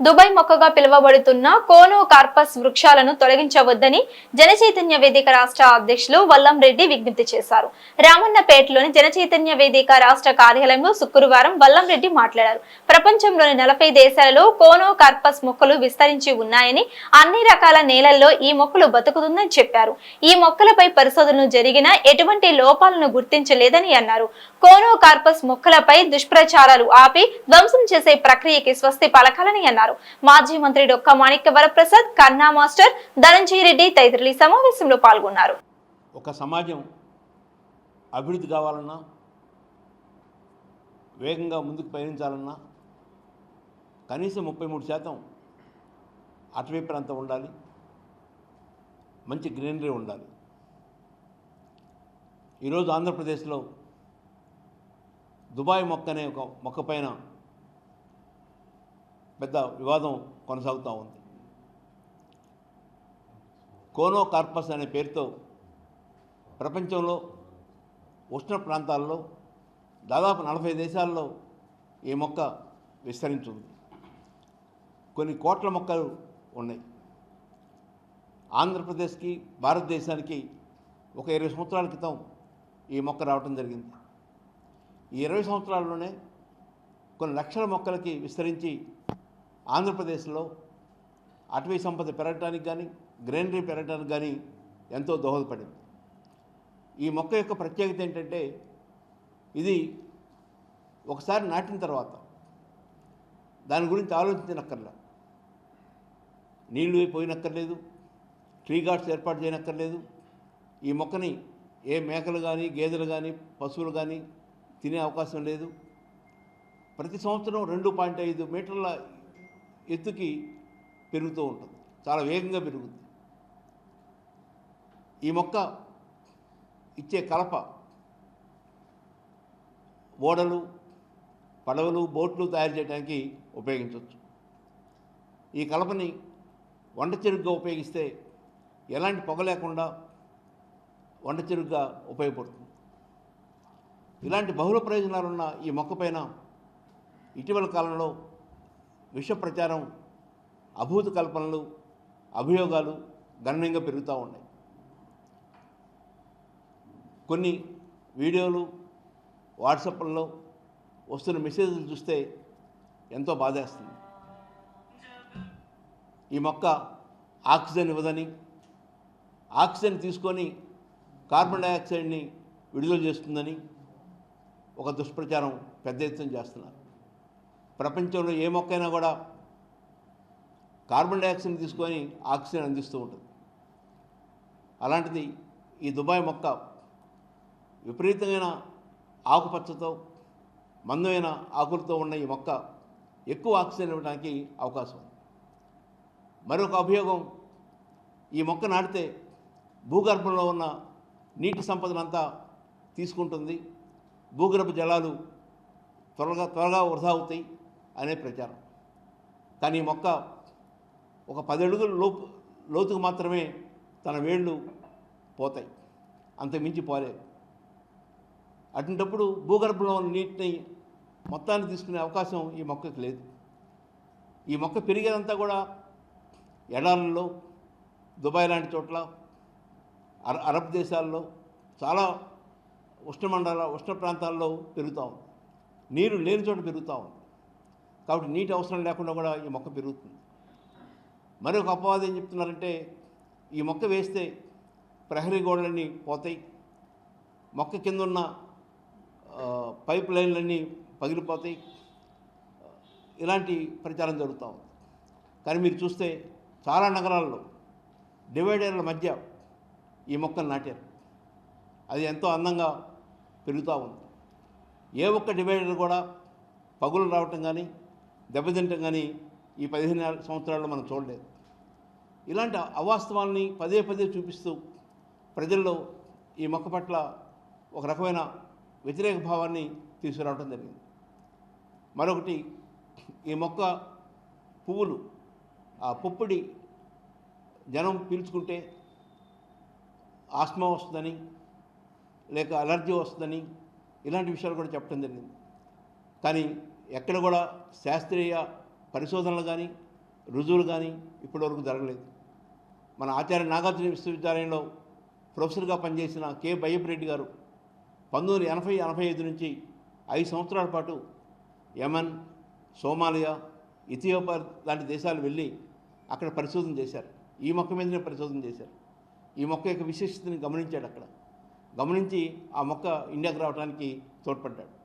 Dubai మొక్కగా పిలువబడుతున్న కోనో corpus వృక్షాలను తొలగించవద్దని Janachaitanya వేదిక రాష్ట్ర అధ్యక్షులు వల్లం రెడ్డి విజ్ఞప్తి చేశారు. రామన్నపేటలోని జనచైతన్య వేదిక రాష్ట్ర కార్యాలయంలో శుక్రవారం వల్లం రెడ్డి మాట్లాడారు. ప్రపంచంలోని నలభై దేశాలలో కోనో కార్పస్ మొక్కలు విస్తరించి ఉన్నాయని అన్ని రకాల నేలల్లో ఈ మొక్కలు బతుకుతుందని చెప్పారు. ఈ మొక్కలపై పరిశోధనలు జరిగినా ఎటువంటి లోపాలను గుర్తించలేదని అన్నారు. కోనో కార్పస్ మొక్కలపై దుష్ప్రచారాలు ఆపి ధ్వంసం చేసే ప్రక్రియకి స్వస్తి పలకాలని అన్నారు. మాజీ మంత్రి డొక్క మాణిక్య వరప్రసాద్ కన్నా మాస్టర్ ధనంజయ రెడ్డి తదితరులు ఈ సమావేశంలో పాల్గొన్నారు. ఒక సమాజం అభివృద్ధి కావాలన్నా వేగంగా ముందుకు పయనించాలన్నా కనీసం ముప్పై మూడు శాతం అటవీ ప్రాంతం ఉండాలి మంచి గ్రీనరీ ఉండాలి. ఈరోజు ఆంధ్రప్రదేశ్లో దుబాయ్ మొక్క అనే ఒక మొక్క పైన పెద్ద వివాదం కొనసాగుతూ ఉంది. కోనో కార్పస్ అనే పేరుతో ప్రపంచంలో ఉష్ణ ప్రాంతాల్లో దాదాపు నలభై దేశాల్లో ఈ మొక్క విస్తరించింది. కొన్ని కోట్ల మొక్కలు ఉన్నాయి. ఆంధ్రప్రదేశ్కి భారతదేశానికి ఒక ఇరవై సంవత్సరాల క్రితం ఈ మొక్క రావటం జరిగింది. ఈ ఇరవై సంవత్సరాల్లోనే కొన్ని లక్షల మొక్కలకి విస్తరించి ఆంధ్రప్రదేశ్లో అటవీ సంపద పెరగడానికి కానీ గ్రీనరీ పెరగడానికి కానీ ఎంతో దోహదపడింది. ఈ మొక్క యొక్క ప్రత్యేకత ఏంటంటే ఇది ఒకసారి నాటిన తర్వాత దాని గురించి ఆలోచించనక్కర్లా. నీళ్ళు పోయినక్కర్లేదు ట్రీ గార్డ్స్ ఏర్పాటు చేయనక్కర్లేదు. ఈ మొక్కని ఏ మేకలు కానీ గేదెలు కానీ పశువులు కానీ తినే అవకాశం లేదు. ప్రతి సంవత్సరం రెండు పాయింట్ ఐదు మీటర్ల ఎత్తుకి పెరుగుతూ ఉంటుంది. చాలా వేగంగా పెరుగుతుంది. ఈ మొక్క ఇచ్చే కలప ఓడలు పడవలు బోట్లు తయారు చేయడానికి ఉపయోగించవచ్చు. ఈ కలపని వంట చెరుగ్గా ఉపయోగిస్తే ఎలాంటి పొగ లేకుండా వంట చెరుగ్గా ఉపయోగపడుతుంది. ఇలాంటి బహుళ ప్రయోజనాలున్న ఈ మొక్క పైన ఇటీవల కాలంలో విష ప్రచారం అభూత కల్పనలు అభియోగాలు గణనీయంగా పెరుగుతూ ఉన్నాయి. కొన్ని వీడియోలు వాట్సాప్లలో వస్తున్న మెసేజ్లు చూస్తే ఎంతో బాధేస్తుంది. ఈ మొక్క ఆక్సిజన్ ఇవ్వదని ఆక్సిజన్ తీసుకొని కార్బన్ డైఆక్సైడ్ని విడుదల చేస్తుందని ఒక దుష్ప్రచారం పెద్ద ఎత్తున చేస్తున్నారు. ప్రపంచంలో ఏ మొక్కైనా కూడా కార్బన్ డైఆక్సైడ్ తీసుకొని ఆక్సిజన్ అందిస్తూ ఉంటుంది. అలాంటిది ఈ దుబాయ్ మొక్క విపరీతమైన ఆకుపచ్చతో మందమైన ఆకులతో ఉన్న ఈ మొక్క ఎక్కువ ఆక్సిజన్ ఇవ్వడానికి అవకాశం ఉంది. మరొక అభియోగం ఈ మొక్క నాటితే భూగర్భంలో ఉన్న నీటి సంపదనంతా తీసుకుంటుంది. భూగర్భ జలాలు త్వరగా త్వరగా వృధా అవుతాయి. అనే ప్రచారం. కానీ ఈ మొక్క ఒక పది అడుగుల లోపు లోతుకు మాత్రమే తన వేళ్ళు పోతాయి. అంతకుమించి పోలేదు. అటువంటప్పుడు భూగర్భంలో ఉన్న నీటిని మొత్తాన్ని తీసుకునే అవకాశం ఈ మొక్కకి లేదు. ఈ మొక్క పెరిగేదంతా కూడా ఎడారుల్లో దుబాయ్ లాంటి చోట్ల అర అరబ్ దేశాల్లో చాలా ఉష్ణమండల ఉష్ణ ప్రాంతాల్లో పెరుగుతూ ఉంది. నీరు లేని చోట పెరుగుతూ ఉంది. కాబట్టి నీటి అవసరం లేకుండా కూడా ఈ మొక్క పెరుగుతుంది. మరొక అపవాదం ఏం చెప్తున్నారంటే ఈ మొక్క వేస్తే ప్రహరీ గోడలన్నీ పోతాయి. మొక్క కింద ఉన్న పైప్ లైన్లన్నీ పగిలిపోతాయి. ఇలాంటి ప్రచారం జరుగుతూ ఉంది. కానీ మీరు చూస్తే చాలా నగరాల్లో డివైడర్ల మధ్య ఈ మొక్కను నాటారు. అది ఎంతో అందంగా పెరుగుతూ ఉంది. ఏ ఒక్క డివైడర్ కూడా పగులు రావటం కానీ దెబ్బతింటం కానీ ఈ పదిహేను సంవత్సరాల్లో మనం చూడలేదు. ఇలాంటి అవాస్తవాల్ని పదే పదే చూపిస్తూ ప్రజల్లో ఈ మొక్క పట్ల ఒక రకమైన వ్యతిరేక భావాన్ని తీసుకురావడం జరిగింది. మరొకటి ఈ మొక్క పువ్వులు ఆ పుప్పొడి జనం పీల్చుకుంటే ఆస్మా వస్తుందని లేక అలర్జీ వస్తుందని ఇలాంటి విషయాలు కూడా చెప్పడం జరిగింది. కానీ ఎక్కడ కూడా శాస్త్రీయ పరిశోధనలు కానీ రుజువులు కానీ ఇప్పటివరకు జరగలేదు. మన ఆచార్య నాగార్జున విశ్వవిద్యాలయంలో ప్రొఫెసర్గా పనిచేసిన కె. బయ్యప్రెడ్డి గారు పంతొమ్మిది ఎనభై ఎనభై ఐదు నుంచి ఐదు సంవత్సరాల పాటు యమన్ సోమాలియా ఇథియోపియా లాంటి దేశాలు వెళ్ళి అక్కడ పరిశోధన చేశారు. ఈ మొక్క మీదనే పరిశోధన చేశారు. ఈ మొక్క యొక్క విశిష్టతని గమనించాడు అక్కడ. గమనించి ఆ మొక్క ఇండియాకు రావడానికి తోడ్పడ్డాడు.